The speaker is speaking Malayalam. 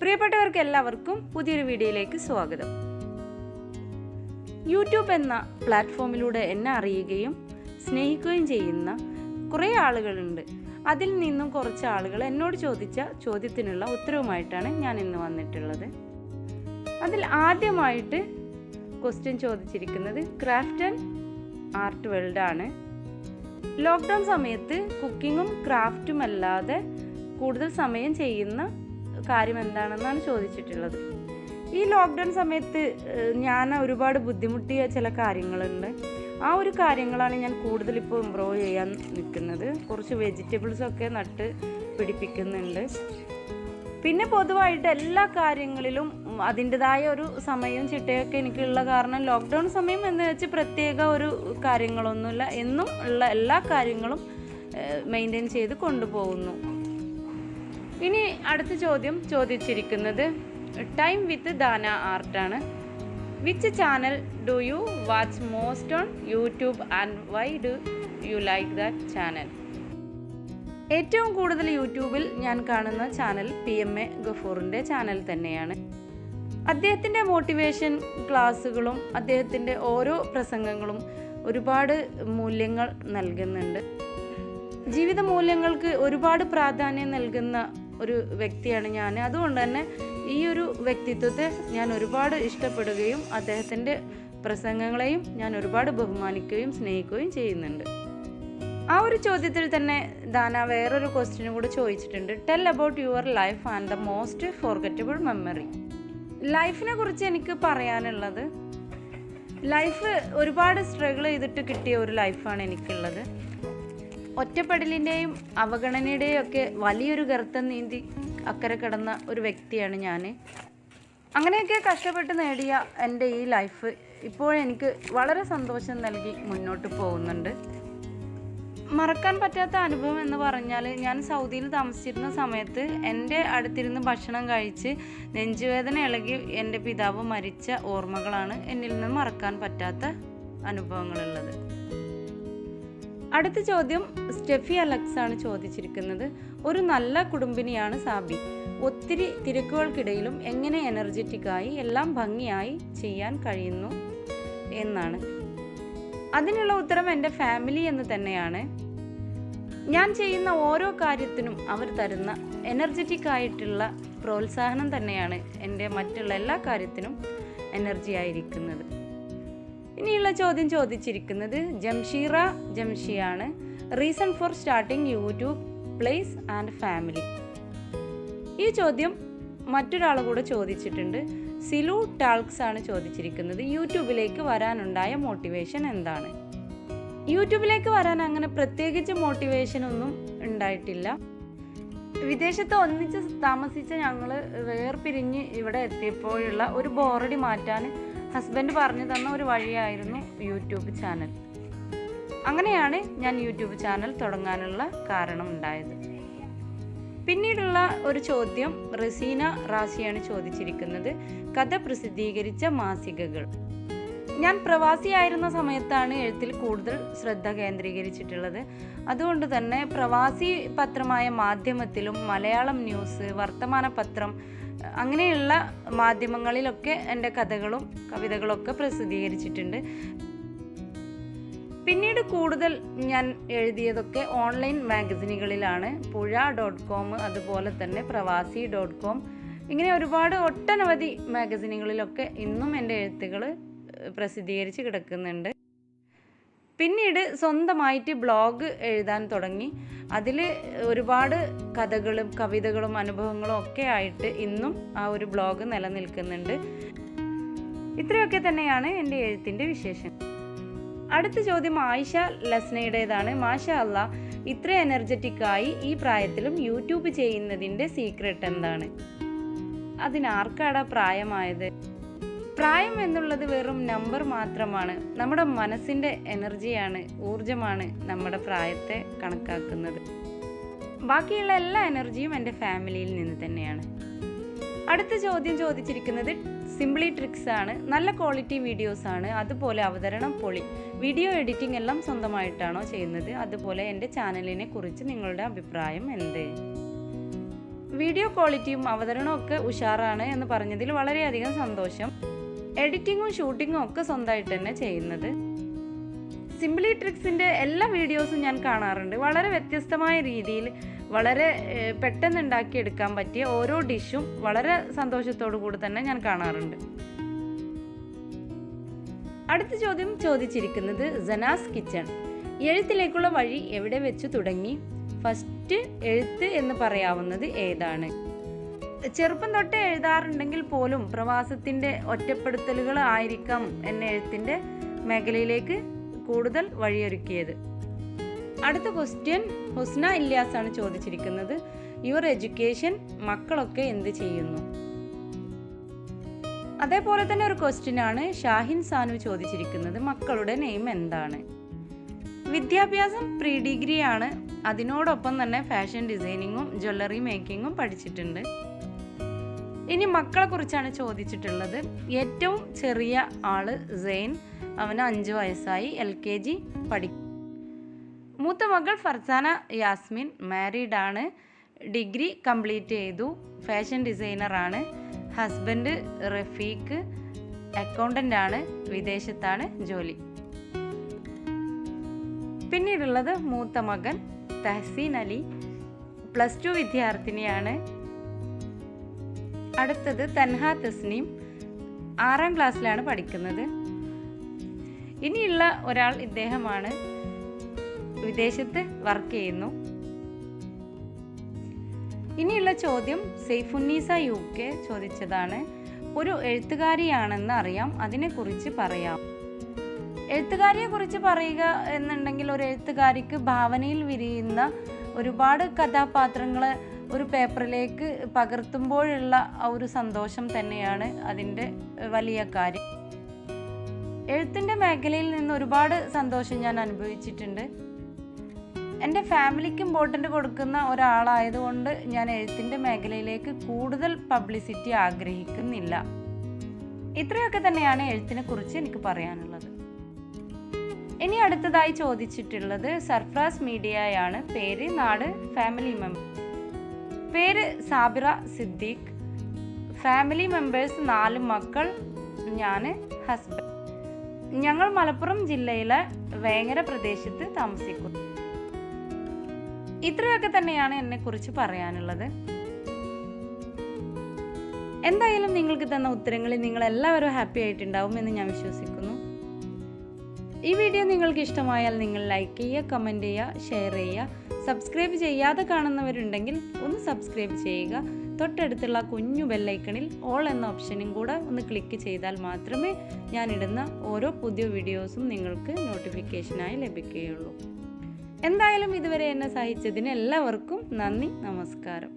പ്രിയപ്പെട്ടവർക്ക് എല്ലാവർക്കും പുതിയൊരു വീഡിയോയിലേക്ക് സ്വാഗതം. യൂട്യൂബ് എന്ന പ്ലാറ്റ്ഫോമിലൂടെ എന്നെ അറിയുകയും സ്നേഹിക്കുകയും ചെയ്യുന്ന കുറേ ആളുകളുണ്ട്. അതിൽ നിന്നും കുറച്ച് ആളുകൾ എന്നോട് ചോദിച്ച ചോദ്യത്തിനുള്ള ഉത്തരവുമായിട്ടാണ് ഞാൻ ഇന്ന് വന്നിട്ടുള്ളത്. അതിൽ ആദ്യമായിട്ട് ക്വസ്റ്റ്യൻ ചോദിച്ചിരിക്കുന്നത് ക്രാഫ്റ്റ് ആൻഡ് ആർട്ട് ആണ്. ലോക്ക്ഡൗൺ സമയത്ത് കുക്കിങ്ങും ക്രാഫ്റ്റും അല്ലാതെ കൂടുതൽ സമയം ചെയ്യുന്ന കാര്യം എന്താണെന്നാണ് ചോദിച്ചിട്ടുള്ളത്. ഈ ലോക്ക്ഡൗൺ സമയത്ത് ഞാൻ ഒരുപാട് ബുദ്ധിമുട്ടിയ ചില കാര്യങ്ങളുണ്ട്. ആ ഒരു കാര്യങ്ങളാണ് ഞാൻ കൂടുതലിപ്പോൾ ഇമ്പ്രൂവ് ചെയ്യാൻ നിൽക്കുന്നത്. കുറച്ച് വെജിറ്റബിൾസൊക്കെ നട്ട് പിടിപ്പിക്കുന്നുണ്ട്. പിന്നെ പൊതുവായിട്ട് എല്ലാ കാര്യങ്ങളിലും അതിന്റെതായ ഒരു സമയവും ചിട്ടയൊക്കെ എനിക്കുള്ള കാരണം ലോക്ക്ഡൗൺ സമയം എന്ന് വെച്ച് പ്രത്യേക ഒരു കാര്യങ്ങളൊന്നുമില്ല. എന്നും ഉള്ള എല്ലാ കാര്യങ്ങളും മെയിന്റെയിൻ ചെയ്ത് കൊണ്ടുപോകുന്നു. ഇനി അടുത്ത ചോദ്യം ചോദിച്ചിരിക്കുന്നത് time with Dana ആർട്ടാണ് which channel do you watch most on YouTube and why do you like that channel ഏറ്റവും കൂടുതൽ യൂട്യൂബിൽ ഞാൻ കാണുന്ന ചാനൽ പി എം എ ഗഫൂറിന്റെ ചാനൽ തന്നെയാണ്. അദ്ദേഹത്തിന്റെ മോട്ടിവേഷൻ ക്ലാസ്സുകളും അദ്ദേഹത്തിന്റെ ഓരോ പ്രസംഗങ്ങളും ഒരുപാട് മൂല്യങ്ങൾ നൽകുന്നുണ്ട്. ജീവിത മൂല്യങ്ങൾക്ക് ഒരുപാട് പ്രാധാന്യം നൽകുന്ന ഒരു വ്യക്തിയാണ് ഞാൻ. അതുകൊണ്ട് തന്നെ ഈ ഒരു വ്യക്തിത്വത്തെ ഞാൻ ഒരുപാട് ഇഷ്ടപ്പെടുകയും അദ്ദേഹത്തിന്റെ പ്രസംഗങ്ങളെയും ഞാൻ ഒരുപാട് ബഹുമാനിക്കുകയും സ്നേഹിക്കുകയും ചെയ്യുന്നുണ്ട്. ആ ഒരു ചോദ്യത്തിൽ തന്നെ ദാന വേറൊരു ക്വസ്റ്റ്യനും കൂടെ ചോദിച്ചിട്ടുണ്ട്. Tell about your life and the most forgettable memory ലൈഫിനെ കുറിച്ച് എനിക്ക് പറയാനുള്ളത് ലൈഫ് ഒരുപാട് സ്ട്രഗിൾ ചെയ്തിട്ട് കിട്ടിയ ഒരു ലൈഫാണ് എനിക്കുള്ളത്. ഒറ്റപ്പെടലിന്റെയും അവഗണനയുടെയും ഒക്കെ വലിയൊരു ഗർത്തം നീന്തി അക്കരെ കിടന്ന ഒരു വ്യക്തിയാണ് ഞാൻ അങ്ങനെയൊക്കെ കഷ്ടപ്പെട്ട് നേടിയ എന്റെ ഈ ലൈഫ് ഇപ്പോഴെനിക്ക് വളരെ സന്തോഷം നൽകി മുന്നോട്ട് പോകുന്നുണ്ട്. മറക്കാൻ പറ്റാത്ത അനുഭവം എന്ന് പറഞ്ഞാൽ ഞാൻ സൗദിയിൽ താമസിച്ചിരുന്ന സമയത്ത് എന്റെ അടുത്തിരുന്ന് ഭക്ഷണം കഴിച്ച് നെഞ്ചുവേദന ഇളകി എന്റെ പിതാവ് മരിച്ച ഓർമ്മകളാണ് എന്നിൽ നിന്ന് മറക്കാൻ പറ്റാത്ത അനുഭവങ്ങളുള്ളത്. അടുത്ത ചോദ്യം സ്റ്റെഫി അലക്സ് ആണ് ചോദിച്ചിരിക്കുന്നത്. ഒരു നല്ല കുടുംബിനിയാണ് സാബി. ഒത്തിരി തിരക്കുകൾക്കിടയിലും എങ്ങനെ എനർജറ്റിക്കായി എല്ലാം ഭംഗിയായി ചെയ്യാൻ കഴിയുന്നു എന്നാണ്. അതിനുള്ള ഉത്തരം എന്റെ ഫാമിലി എന്ന് തന്നെയാണ്. ഞാൻ ചെയ്യുന്ന ഓരോ കാര്യത്തിനും അവർ തരുന്ന എനർജറ്റിക് ആയിട്ടുള്ള പ്രോത്സാഹനം തന്നെയാണ് എന്റെ മറ്റുള്ള എല്ലാ കാര്യത്തിനും എനർജി ആയിരിക്കുന്നത്. ഇനിയുള്ള ചോദ്യം ചോദിച്ചിരിക്കുന്നത് Jamsheera ജംഷിയാണ്. Reason for starting YouTube place and family ഈ ചോദ്യം മറ്റൊരാൾ കൂടെ ചോദിച്ചിട്ടുണ്ട്. സിലു ടാൾക്സ് ആണ് ചോദിച്ചിരിക്കുന്നത്. യൂട്യൂബിലേക്ക് വരാനുണ്ടായ മോട്ടിവേഷൻ എന്താണ്? യൂട്യൂബിലേക്ക് വരാൻ അങ്ങനെ പ്രത്യേകിച്ച് മോട്ടിവേഷൻ ഒന്നും ഉണ്ടായിട്ടില്ല. വിദേശത്ത് ഒന്നിച്ച് താമസിച്ച ഞങ്ങൾ വേർപിരിഞ്ഞ് ഇവിടെ എത്തിയപ്പോഴുള്ള ഒരു ബോറടി മാറ്റാൻ ഹസ്ബൻഡ് പറഞ്ഞു തന്ന ഒരു വഴിയായിരുന്നു യൂട്യൂബ് ചാനൽ. അങ്ങനെയാണ് ഞാൻ യൂട്യൂബ് ചാനൽ തുടങ്ങാനുള്ള കാരണം ഉണ്ടായത്. പിന്നീടുള്ള ഒരു ചോദ്യം റസീന റാസിയാണ് ചോദിച്ചിരിക്കുന്നത്. കഥ പ്രസിദ്ധീകരിച്ച മാസികകൾ. ഞാൻ പ്രവാസിയായിരുന്ന സമയത്താണ് എഴുത്തിൽ കൂടുതൽ ശ്രദ്ധ കേന്ദ്രീകരിച്ചിട്ടുള്ളത്. അതുകൊണ്ട് തന്നെ പ്രവാസി പത്രമായ മാധ്യമത്തിലും മലയാളം ന്യൂസ് വർത്തമാന പത്രം അങ്ങനെയുള്ള മാധ്യമങ്ങളിലൊക്കെ എന്റെ കഥകളും കവിതകളൊക്കെ പ്രസിദ്ധീകരിച്ചിട്ടുണ്ട്. പിന്നീട് കൂടുതൽ ഞാൻ എഴുതിയതൊക്കെ ഓൺലൈൻ മാഗസിനുകളിലാണ്. പുഴ ഡോട്ട് കോം അതുപോലെ തന്നെ പ്രവാസി ഡോട്ട് കോം. ഇങ്ങനെ ഒരുപാട് ഒട്ടനവധി മാഗസിനുകളിലൊക്കെ ഇന്നും എന്റെ എഴുത്തുകൾ പ്രസിദ്ധീകരിച്ച് കിടക്കുന്നുണ്ട്. പിന്നീട് സ്വന്തമായിട്ട് ബ്ലോഗ് എഴുതാൻ തുടങ്ങി. അതിൽ ഒരുപാട് കഥകളും കവിതകളും അനുഭവങ്ങളും ഒക്കെ ആയിട്ട് ഇന്നും ആ ഒരു ബ്ലോഗ് നിലനിൽക്കുന്നുണ്ട്. ഇത്രയൊക്കെ തന്നെയാണ് എന്റെ എഴുത്തിന്റെ വിശേഷം അടുത്ത ചോദ്യം ആയിഷ ലസ്നയുടേതാണ്. മാഷ അല്ല ഇത്ര എനർജറ്റിക് ആയി ഈ പ്രായത്തിലും യൂട്യൂബ് ചെയ്യുന്നതിന്റെ സീക്രട്ട് എന്താണ്? അതിനാർക്കാടാ പ്രായമായത്? പ്രായം എന്നുള്ളത് വെറും നമ്പർ മാത്രമാണ്. നമ്മുടെ മനസ്സിന്റെ എനർജിയാണ് ഊർജമാണ് നമ്മുടെ പ്രായത്തെ കണക്കാക്കുന്നത്. ബാക്കിയുള്ള എല്ലാ എനർജിയും എന്റെ ഫാമിലിയിൽ നിന്ന് തന്നെയാണ്. അടുത്ത ചോദ്യം ചോദിച്ചിരിക്കുന്നത് സിംപ്ലി ട്രിക്സ് ആണ് നല്ല ക്വാളിറ്റി വീഡിയോസ് ആണ് അതുപോലെ അവതരണം പൊളി. വീഡിയോ എഡിറ്റിംഗ് എല്ലാം സ്വന്തമായിട്ടാണോ ചെയ്യുന്നത്? അതുപോലെ എന്റെ ചാനലിനെ കുറിച്ച് നിങ്ങളുടെ അഭിപ്രായം എന്ത്? വീഡിയോ ക്വാളിറ്റിയും അവതരണവും ഒക്കെ ഉഷാറാണ് എന്ന് പറഞ്ഞതിൽ വളരെയധികം സന്തോഷം. എഡിറ്റിങ്ങും ഷൂട്ടിങ്ങും ഒക്കെ സ്വന്തമായിട്ട് തന്നെ ചെയ്യുന്നത്. സിംപ്ലി ട്രിക്സിന്റെ എല്ലാ വീഡിയോസും ഞാൻ കാണാറുണ്ട്. വളരെ വ്യത്യസ്തമായ രീതിയിൽ വളരെ പെട്ടെന്ന് ഉണ്ടാക്കിയെടുക്കാൻ പറ്റിയ ഓരോ ഡിഷും വളരെ സന്തോഷത്തോടു കൂടി തന്നെ ഞാൻ കാണാറുണ്ട്. അടുത്ത ചോദ്യം ചോദിച്ചിരിക്കുന്നത് ജനാസ് കിച്ചൺ എഴുത്തിലേക്കുള്ള വഴി എവിടെ വെച്ച് തുടങ്ങി? ഫസ്റ്റ് എഴുത്ത് എന്ന് പറയാവുന്നത് ഏതാണ്? ചെറുപ്പം തൊട്ടേ എഴുതാറുണ്ടെങ്കിൽ പോലും പ്രവാസത്തിന്റെ ഒറ്റപ്പെടുത്തലുകൾ ആയിരിക്കാം എന്നെ എഴുത്തിന്റെ മേഖലയിലേക്ക് കൂടുതൽ വഴിയൊരുക്കിയത്. അടുത്ത ക്വസ്റ്റ്യൻ ഹുസ്ന ഇല്യാസ് ആണ് ചോദിച്ചിരിക്കുന്നത്. യുവർ എഡ്യൂക്കേഷൻ മക്കളൊക്കെ എന്ത് ചെയ്യുന്നു? അതേപോലെ തന്നെ ഒരു ക്വസ്റ്റ്യൻ ആണ് ഷാഹിൻ സാനു ചോദിച്ചിരിക്കുന്നത്. മക്കളുടെ നെയിം എന്താണ്? വിദ്യാഭ്യാസം പ്രീ ഡിഗ്രി ആണ്. അതിനോടൊപ്പം തന്നെ ഫാഷൻ ഡിസൈനിങ്ങും ജ്വല്ലറി മേക്കിങ്ങും പഠിച്ചിട്ടുണ്ട്. ഇനി മക്കളെ കുറിച്ചാണ് ചോദിച്ചിട്ടുള്ളത്. ഏറ്റവും ചെറിയ ആൾ സെയിൻ അവന് അഞ്ച് വയസ്സായി എൽ കെ ജി പഠി മൂത്ത മകൾ ഫർസാന യാസ്മിൻ മാരീഡ് ആണ്. ഡിഗ്രി കംപ്ലീറ്റ് ചെയ്തു. ഫാഷൻ ഡിസൈനറാണ് ഹസ്ബൻഡ് റഫീഖ് അക്കൗണ്ടന്റ് ആണ്. വിദേശത്താണ് ജോലി. പിന്നീടുള്ളത് മൂത്ത മകൻ തഹസീൻ അലി. പ്ലസ് ടു വിദ്യാർത്ഥിനിയാണ്. അടുത്തത് തൻഹ തസ്നീം ആറാം ക്ലാസ്സിലാണ് പഠിക്കുന്നത്. ഇനിയുള്ള ഒരാൾ ഇദ്ദേഹമാണ് വിദേശത്ത് വർക്ക് ചെയ്യുന്നു. ഇനിയുള്ള ചോദ്യം സെയ്ഫുന്നീസ യു കെ ചോദിച്ചതാണ്. ഒരു എഴുത്തുകാരിയാണെന്ന് അറിയാം അതിനെക്കുറിച്ച് പറയാം. എഴുത്തുകാരിയെ കുറിച്ച് പറയുക എന്നുണ്ടെങ്കിൽ ഒരു എഴുത്തുകാരിക്ക് ഭാവനയിൽ വിരിയുന്ന ഒരുപാട് കഥാപാത്രങ്ങൾ ഒരു പേപ്പറിലേക്ക് പകർത്തുമ്പോഴുള്ള ആ ഒരു സന്തോഷം തന്നെയാണ് അതിന്റെ വലിയ കാര്യം. എഴുത്തിന്റെ മേഖലയിൽ നിന്ന് ഒരുപാട് സന്തോഷം ഞാൻ അനുഭവിച്ചിട്ടുണ്ട്. എന്റെ ഫാമിലിക്ക് ഇമ്പോർട്ടന്റ് കൊടുക്കുന്ന ഒരാളായതുകൊണ്ട് ഞാൻ എഴുത്തിന്റെ മേഖലയിലേക്ക് കൂടുതൽ പബ്ലിസിറ്റി ആഗ്രഹിക്കുന്നില്ല. ഇത്രയൊക്കെ തന്നെയാണ് എഴുത്തിനെ കുറിച്ച് എനിക്ക് പറയാനുള്ളത്. ഇനി അടുത്തതായി ചോദിച്ചിട്ടുള്ളത് സർഫ്രാസ് മീഡിയയാണ് പേര് നാട് ഫാമിലി മെമ്പർ. പേര് സാബിറ സിദ്ദീഖ്. ഫാമിലി മെമ്പേഴ്സ് നാല് മക്കൾ ഞാൻ ഹസ്ബൻഡ് ഞങ്ങൾ മലപ്പുറം ജില്ലയിലെ വേങ്ങര പ്രദേശത്ത് താമസിക്കുന്നു ഇത്രയൊക്കെ തന്നെയാണ് എന്നെക്കുറിച്ച് പറയാനുള്ളത്. എന്തായാലും നിങ്ങൾക്ക് തന്ന ഉത്തരങ്ങളിൽ നിങ്ങൾ എല്ലാവരും ഹാപ്പി ആയിട്ടുണ്ടാവും എന്ന് ഞാൻ വിശ്വസിക്കുന്നു. ഈ വീഡിയോ നിങ്ങൾക്ക് ഇഷ്ടമായാൽ നിങ്ങൾ ലൈക്ക് ചെയ്യുക കമന്റ് ചെയ്യുക ഷെയർ ചെയ്യുക സബ്സ്ക്രൈബ് ചെയ്യാതെ കാണുന്നവരുണ്ടെങ്കിൽ ഒന്ന് സബ്സ്ക്രൈബ് ചെയ്യുക. തൊട്ടടുത്തുള്ള കുഞ്ഞു ബെല്ലൈക്കണിൽ ഓൾ എന്ന ഓപ്ഷനും കൂടെ ഒന്ന് ക്ലിക്ക് ചെയ്താൽ മാത്രമേ ഞാനിടുന്ന ഓരോ പുതിയ വീഡിയോസും നിങ്ങൾക്ക് നോട്ടിഫിക്കേഷനായി ലഭിക്കുകയുള്ളൂ. എന്തായാലും ഇതുവരെ എന്നെ സഹായിച്ചതിന് എല്ലാവർക്കും നന്ദി നമസ്കാരം.